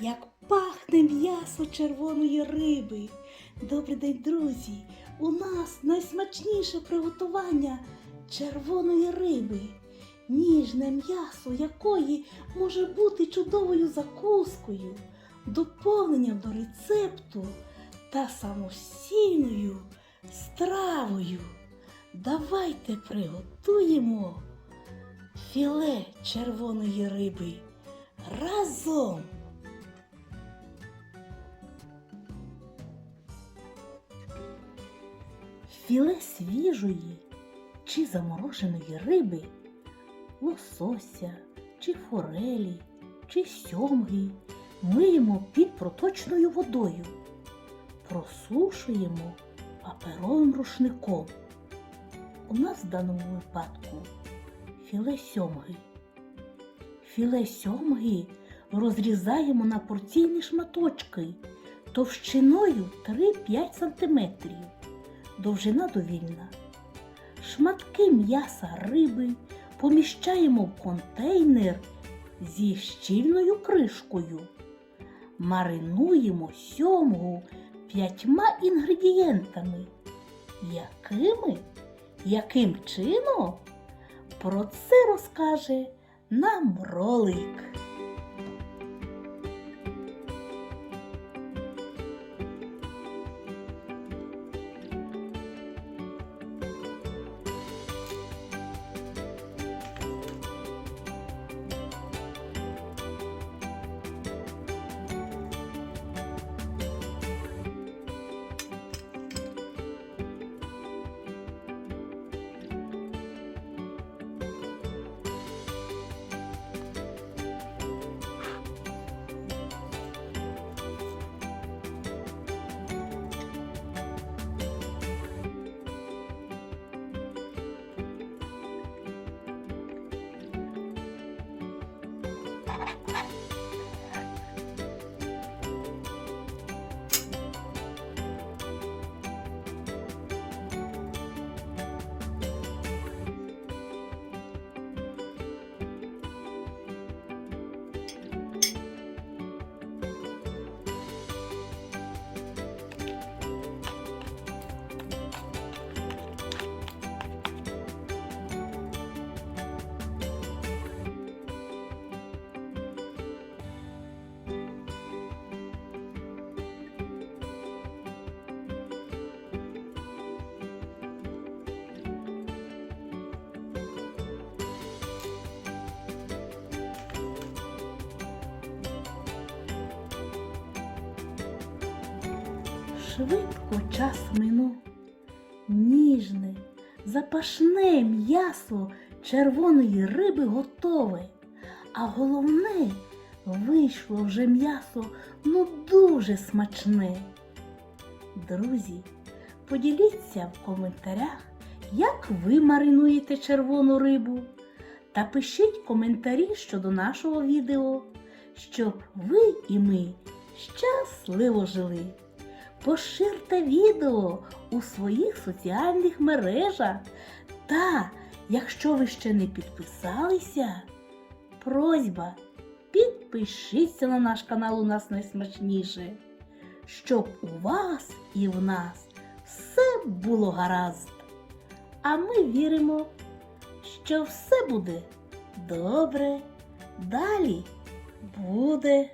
як пахне м'ясо червоної риби. Добрий день, друзі! У нас найсмачніше приготування червоної риби, ніжне м'ясо якої може бути чудовою закускою, доповненням до рецепту та самостійною стравою. Давайте приготуємо філе червоної риби разом. Філе свіжої чи замороженої риби, лосося, чи форелі, чи сьомги миємо під проточною водою, просушуємо паперовим рушником. У нас в даному випадку філе сьомги. Філе сьомги розрізаємо на порційні шматочки товщиною 3-5 см, довжина довільна. Шматки м'яса риби поміщаємо в контейнер зі щільною кришкою. Маринуємо сьомгу п'ятьма інгредієнтами. Якими? Яким чином? Про це розкаже нам ролик. Швидко час минув. Ніжне, запашне м'ясо червоної риби готове. А головне, вийшло вже м'ясо ну дуже смачне. Друзі, поділіться в коментарях, як ви маринуєте червону рибу. Та пишіть коментарі щодо нашого відео, щоб ви і ми щасливо жили. Поширте відео у своїх соціальних мережах. Та, якщо ви ще не підписалися, просьба, підпишіться на наш канал у нас найсмачніше, щоб у вас і в нас все було гаразд. А ми віримо, що все буде добре. Далі буде